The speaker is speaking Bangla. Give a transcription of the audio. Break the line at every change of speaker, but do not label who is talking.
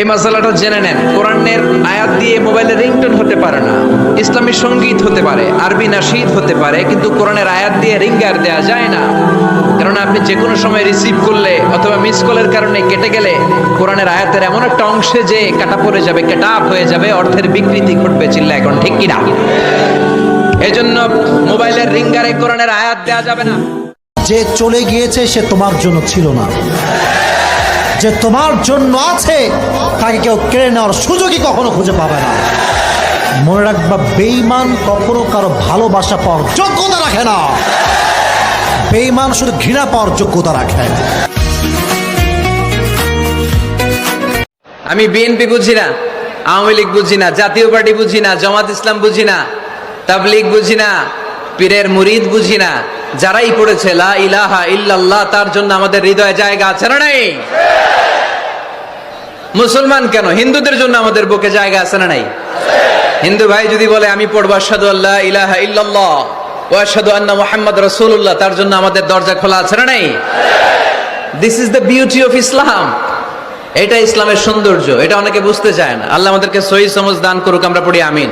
এই মশালাটা জেনে নেন। কোরআনের আয়াত দিয়ে মোবাইলে রিংটোন হতে পারে না, ইসলামী সংগীত হতে পারে, আরবি নাশিদ হতে পারে, কিন্তু কোরআনের আয়াত দিয়ে রিঙ্গার দেওয়া যায় না। কারণ আপনি যে কোনো সময় রিসিভ করলে অথবা মিস কলের কারণে কেটে গেলে কোরআনের আয়াতের এমন একটা অংশে যে কাটা পড়ে যাবে কেটা হয়ে যাবে, অর্থের বিকৃতি ঘটবে চিল্লা এখন, ঠিক কিনা? এই জন্য মোবাইলের রিঙ্গারে কোরআনের আয়াত দেওয়া যাবে না।
যে চলে গিয়েছে সে তোমার জন্য ছিল না। যে তোমার জন্য আছে তাকে কেউ কেড়ে নেওয়ার সুযোগই কখনো খুঁজে পাবে না। মনে রাখবা বেইমান কখনো কারও ভালোবাসা পাওয়ার যোগ্যতা রাখে না। বেইমান শুধু ঘৃণা পাওয়ার যোগ্যতা রাখে।
আমি বিএনপি বুঝি না, আওয়ামী লীগ বুঝি না, জাতীয় পার্টি বুঝি না, জামাত ইসলাম বুঝি না, তাবলিগ বুঝি না, পীরের মুরিদ বুঝি না, যারাই পড়েছে লা ইলাহা ইল্লাল্লাহ, তার জন্য আমাদের হৃদয়ে জায়গা আছে না নাই? মুসলমান কেন? হিন্দুদের জন্য আমাদের বুকে জায়গা আছে না নাই? হিন্দু ভাই যদি বলে, আমি পড়ব আসাদু আল্লাহ ইলাহা ইল্লাল্লাহ ও আসাদু আন্না মোহাম্মদ রসুল্লাহ তার জন্য আমাদের দরজা খোলা আছে না নাই? This is the beauty of Islam এটা ইসলামের সৌন্দর্য, এটা অনেকে বুঝতে চায় না। আল্লাহ আমাদেরকে সহি সমজ দান করুক, আমরা পড়ি আমিন।